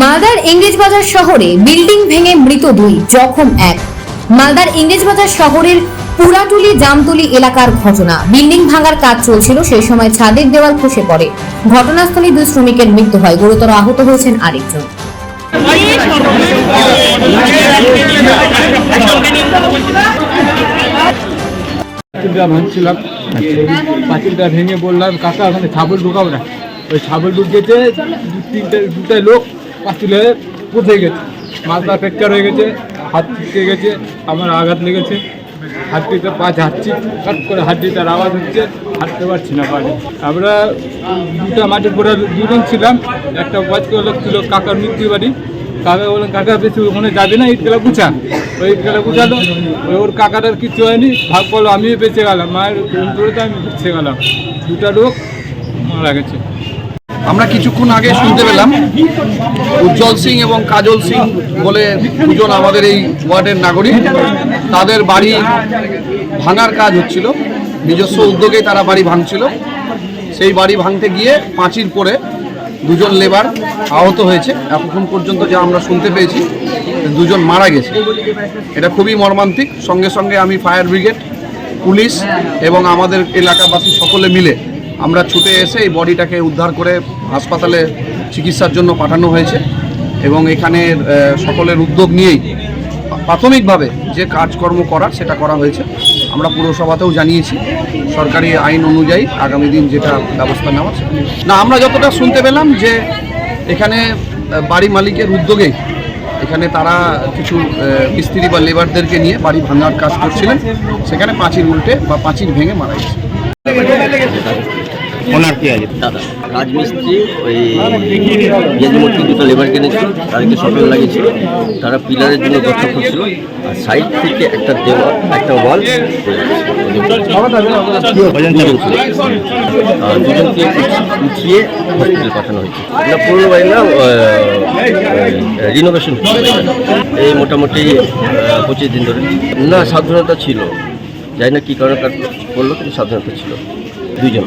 মালদার ইংরেজবাজার শহরে বিল্ডিং ভেঙে মৃত দুই জখম এক। মালদার ইংরেজবাজার শহরের পুরাটুলি জামতলি এলাকার ঘটনা। বিল্ডিং ভাঙার কাজ চলছিল, সেই সময় ছাদের দেওয়াল খসে পড়ে। ঘটনাস্থলে দুই শ্রমিকের মৃত্যু হয়, গুরুতর আহত হয়েছেন আরেকজন। পাঁচিলটা ভেঙে বললাম, কাকা, ওখানে ছাগল ঢুকাবো না। ওই ছাগল ঢুকিয়েছে তিনটে লোক পাঁচিলে পচে গেছে। মাথা ফ্র্যাকচার হয়ে গেছে, হাত ছিটকে গেছে, আমার আঘাত লেগেছে। হাড্ডিতে পা ঝাড়ছি কাট করে হাড্ডিটার আওয়াজ হচ্ছে, হাঁটতে পারছি না পারে আমরা দুটা মাটির পরে দুজন ছিলাম, একটা বয়স্ক লোক ছিল কাকার মৃত্যু বাড়ি। কাকা বললেন, কাকা, বেশি ওখানে যাবে না, ইটকেলা গুছা। ওই ইটকেলা গুছালো ওর কাকাটার কিছু হয়নি। ভাগ বলো আমিও বেঁচে গেলাম, মায়ের আমি বেঁচে গেলাম। দুটা লোক মারা গেছে। আমরা কিছুক্ষণ আগে শুনতে পেলাম উজ্জ্বল সিং এবং কাজল সিং বলে দুজন আমাদের এই ওয়ার্ডের নাগরিক। তাদের বাড়ি ভাঙার কাজ হচ্ছিল। নিজস্ব উদ্যোগেই তারা বাড়ি ভাঙছিল। সেই বাড়ি ভাঙতে গিয়ে পাঁচির পরে দুজন লেবার আহত হয়েছে। এতক্ষণ পর্যন্ত যা আমরা শুনতে পেয়েছি, দুজন মারা গেছে। এটা খুবই মর্মান্তিক। সঙ্গে সঙ্গে আমি ফায়ার ব্রিগেড, পুলিশ এবং আমাদের এলাকাবাসী সকলে মিলে আমরা ছুটে এসে এই বডিটাকে উদ্ধার করে হাসপাতালে চিকিৎসার জন্য পাঠানো হয়েছে এবং এখানে আহ, সকলের উদ্যোগ নিয়েই প্রাথমিকভাবে যে কাজকর্ম করার সেটা করা হয়েছে। আমরা পুরসভাতেও জানিয়েছি সরকারি আইন অনুযায়ী আগামী দিন যেটা ব্যবস্থা নেওয়া না আমরা যতটা শুনতে পেলাম যে এখানে বাড়ি মালিকের উদ্যোগেই এখানে তারা কিছু মিস্ত্রি বা লেবারদেরকে নিয়ে বাড়ি ভাঙার কাজ করছিলেন। সেখানে পাঁচির উল্টে বা পাঁচির ভেঙে মারা গেছে। ওনার কি আছে? দাদা রাজমিস্ত্রি ওই গেজমূর্তি দুটো লেবার কিনেছিল তাদেরকে সফল লাগিয়েছিল। তারা পিলারের জন্য গর্ত করছিল। আর সাইড থেকে একটা দেওয়াল একটা ওয়াল দুজনকে উঠিয়ে হসপিটাল পাঠানো হয়েছে। এটা পুরনো বাড়ি না রিনোভেশন এই মোটামুটি পঁচিশ দিন ধরে। না সাবধানতা ছিল। জানি না কী কারণে করল কিন্তু সাবধানতা ছিল। দুজন